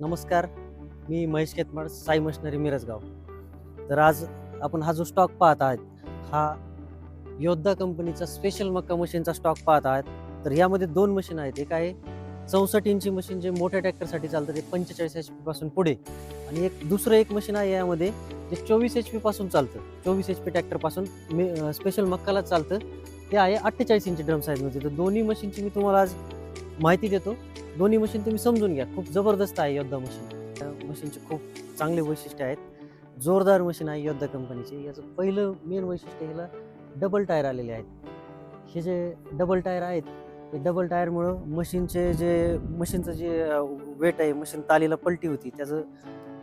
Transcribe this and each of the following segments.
नमस्कार मी महेश केतमाळ साई मशिनरी मिरजगाव. तर आज आपण हा जो स्टॉक पाहत आहात हा योद्धा कंपनीचा स्पेशल मक्का मशीनचा स्टॉक पाहत आहात. तर यामध्ये दोन मशीन आहेत. एक आहे चौसष्ट इंची मशीन जे मोठ्या ट्रॅक्टरसाठी चालतं ते पंचेचाळीस एच पीपासून पुढे. आणि एक दुसरं एक मशीन आहे यामध्ये जे चोवीस एच पीपासून चालतं. चोवीस एच पी ट्रॅक्टरपासून मी स्पेशल मक्काला चालतं. ते आहे अठ्ठेचाळीस इंची ड्रम साईजमध्ये तर दोन्ही मशीनची मी तुम्हाला आज माहिती देतो. दोन्ही मशीन तुम्ही समजून घ्या. खूप जबरदस्त आहे योद्धा मशीन त्या मशीनचे खूप चांगले वैशिष्ट्य आहेत. जोरदार मशीन आहे योद्धा कंपनीचे याचं पहिलं मेन वैशिष्ट्य ह्याला डबल टायर आलेले आहेत. हे जे डबल टायर आहेत ते डबल टायरमुळं मशीनचे जे मशीनचं जे वेट आहे मशीन तालीला पलटी होती त्याचं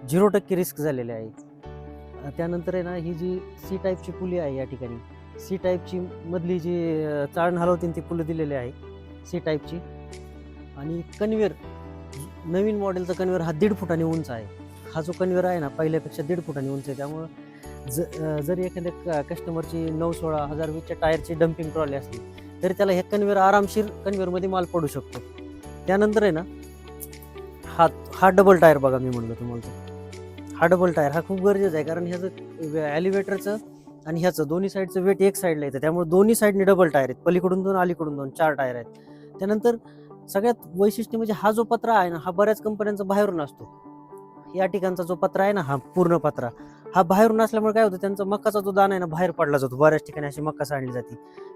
झिरो टक्के रिस्क झालेले आहे. त्यानंतर आहे ना ही जी सी टाईपची पुली आहे या ठिकाणी. सी टाईपची मधली जी चाळण हलवतील ती पुलं दिलेली आहे. सी टाईपची आणि कन्वेअर नवीन मॉडेलचा कन्वेअर हा दीड फुटाने उंच आहे. हा जो कन्वेअर आहे ना पहिल्यापेक्षा दीड फुटाने उंच आहे. त्यामुळं ज जरी एखाद्या कस्टमरची नऊ सोळा हजार वीसच्या टायरची डम्पिंग ट्रॉली असली तरी त्याला हे कन्वेअर आरामशीर कन्वेअरमध्ये माल पडू शकतो. त्यानंतर आहे ना हा हा डबल टायर बघा मी म्हणलो तुम्हाला तो. हा डबल टायर हा खूप गरजेचा आहे कारण ह्याचं ॲलिव्हेटरचं आणि ह्याचं दोन्ही साईडचं वेट एक साईडला येतं. त्यामुळे दोन्ही साईडने डबल टायर आहेत. पलीकडून दोन अलीकडून दोन चार टायर आहेत. त्यानंतर सगळ्यात वैशिष्ट्य म्हणजे हा जो पत्रा आहे ना हा बऱ्याच कंपन्यांचा बाहेरून असतो. या ठिकाणचा जो पत्रा आहे ना हा पूर्ण पत्रा. हा बाहेरून असल्यामुळे काय होतं त्यांचा मक्काचा जो दाना आहे ना बाहेर पडला जातो. बऱ्याच ठिकाणी अशी मक्का सांडली जाते.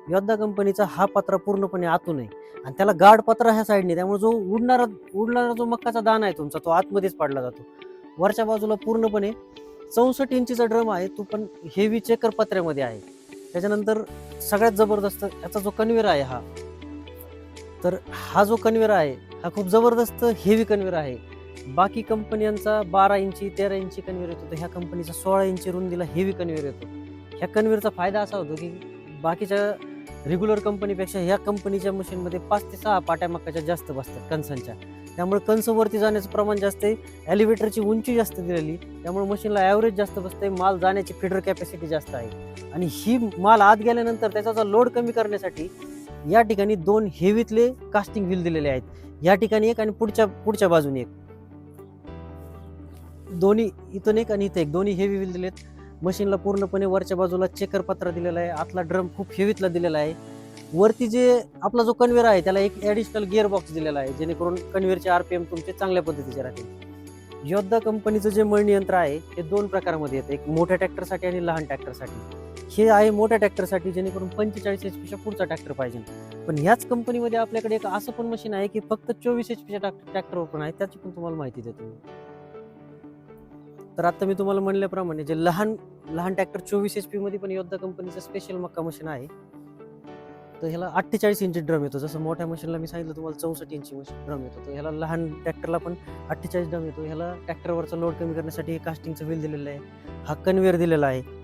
योद्धा कंपनीचा हा पत्रा पूर्णपणे आतून आहे. आणि त्याला गाड पत्रा ह्या साईडने त्यामुळे जो उडणारा उडणारा जो मक्काचा दाना आहे तुमचा तो आतमध्येच पडला जातो. वरच्या बाजूला पूर्णपणे चौसष्ट इंचीचा ड्रम आहे तो पण हेवी चेकर पत्र्यामध्ये आहे. त्याच्यानंतर सगळ्यात जबरदस्त याचा जो कन्वेअर आहे हा तर हा जो कन्वेअर आहे हा खूप जबरदस्त हेवी कन्वेअर आहे. बाकी कंपन्यांचा बारा इंची तेरा इंची कन्व्हेर येतो तर ह्या कंपनीचा सोळा इंची रुंदीला हेवी कन्वेअर येतो. ह्या कन्वेअरचा फायदा असा होतो की बाकीच्या रेग्युलर कंपनीपेक्षा ह्या कंपनीच्या मशीनमध्ये पाच ते सहा पाट्या मक्काच्या जास्त बसतात कणसांच्या. त्यामुळे कणस वरती जाण्याचं प्रमाण जास्त आहे ॲलिव्हेटरची उंची जास्त दिलेली त्यामुळे मशीनला ॲव्हरेज जास्त बसते माल जाण्याची फिडर कॅपॅसिटी जास्त आहे. आणि ही माल आत गेल्यानंतर त्याचा लोड कमी करण्यासाठी या ठिकाणी दोन हेवीतले कास्टिंग व्हील दिलेले आहेत. या ठिकाणी एक आणि पुढच्या पुढच्या बाजूने एक. दोन्ही इथून एक आणि इथं एक. दोन्ही हेवी व्हील दिलेत. मशीनला पूर्णपणे वरच्या बाजूला चेकर पत्रा दिलेला आहे. आतला ड्रम खूप हेवीतला दिलेला आहे. वरती जे आपला जो कन्व्हेअर आहे त्याला एक ॲडिशनल गिअर बॉक्स दिलेला आहे जेणेकरून कन्व्हेअरचे आर पी एम तुमचे चांगल्या पद्धतीचे राहतील. योद्धा कंपनीचं जे मळणी यंत्र आहे ते दोन प्रकारामध्ये येतं. एक मोठ्या ट्रॅक्टरसाठी आणि लहान ट्रॅक्टरसाठी हे आहे मोठ्या ट्रॅक्टरसाठी जेणेकरून पंचेचाळीस एच पीच्या पुढचा ट्रॅक्टर पाहिजे. पण ह्याच कंपनीमध्ये आपल्याकडे एक असं पण मशीन आहे की फक्त चोवीस एच पीच्या ट्रॅक्टरवर पण आहे. त्याची पण तुम्हाला माहिती देतो. तर आता मी तुम्हाला म्हणल्याप्रमाणे जे लहान लहान ट्रॅक्टर चोवीस एच पी मध्ये पण योद्धा कंपनीचं स्पेशल मक्का मशीन आहे. तर ह्याला अठ्ठेचाळीस इंची ड्रम येतो. जसं मोठ्या मशीनला मी सांगितलं तुम्हाला चौसष्ट इंची मशीन ड्रम येतो. तर ह्याला लहान ट्रॅक्टरला पण अठ्ठेचाळीस ड्रम येतो. ह्याला ट्रॅक्टरवरचा लोड कमी करण्यासाठी कास्टिंगचं व्हील दिलेलं आहे. हा कन्वेअर दिलेला आहे.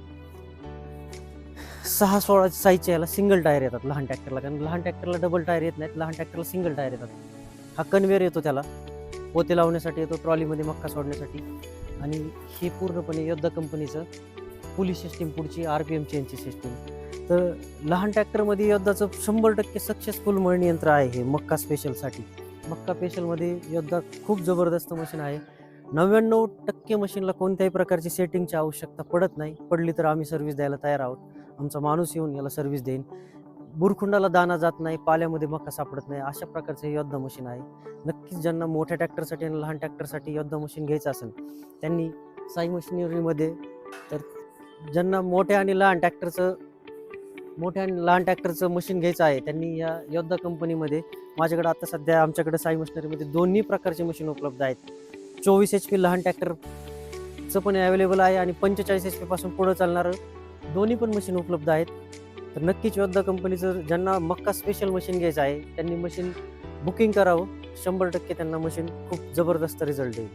सहा सोळा साईजच्या याला सिंगल टायर येतात लहान ट्रॅक्टरला कारण लहान ट्रॅक्टरला डबल टायर येत नाहीत लहान ट्रॅक्टरला सिंगल टायर येतात. हा कन्वेअर येतो त्याला. पोते लावण्यासाठी येतो ट्रॉलीमध्ये मक्का सोडण्यासाठी. आणि ही पूर्णपणे योद्धा कंपनीचं पोलीस सिस्टीम पुढची आर पी एम चेनची सिस्टीम तर लहान ट्रॅक्टरमध्ये योद्धाचं शंभर टक्के सक्सेसफुल मळणी यंत्र आहे हे मक्का स्पेशलसाठी मक्का स्पेशलमध्ये योद्धा खूप जबरदस्त मशीन आहे. नव्याण्णव टक्के मशीनला कोणत्याही प्रकारची सेटिंगची आवश्यकता पडत नाही. पडली तर आम्ही सर्व्हिस द्यायला तयार आहोत. आमचा माणूस येऊन याला सर्व्हिस देईन. बुरखुंडाला दाना जात नाही पाल्यामध्ये मका सापडत नाही अशा प्रकारचं हे योद्धा मशीन आहे. नक्कीच ज्यांना मोठ्या ट्रॅक्टरसाठी आणि लहान ट्रॅक्टरसाठी योद्धा मशीन घ्यायचं असेल त्यांनी साई मशिनरीमध्ये तर ज्यांना मोठ्या आणि लहान ट्रॅक्टरचं मोठ्या आणि लहान ट्रॅक्टरचं मशीन घ्यायचं आहे त्यांनी या योद्धा कंपनीमध्ये माझ्याकडे आता सध्या आमच्याकडे साई मशिनरीमध्ये दोन्ही प्रकारचे मशीन उपलब्ध आहेत. चोवीस एच पी लहान ट्रॅक्टरचं पण अवेलेबल आहे आणि पंचेचाळीस एच पीपासून पुढं चालणारं दोन्ही पण मशीन उपलब्ध आहेत. तर नक्कीच योद्धा कंपनीचं ज्यांना मक्का स्पेशल मशीन घ्यायचं आहे त्यांनी मशीन बुकिंग करावं. शंभर टक्के त्यांना मशीन खूप जबरदस्त रिझल्ट देईल.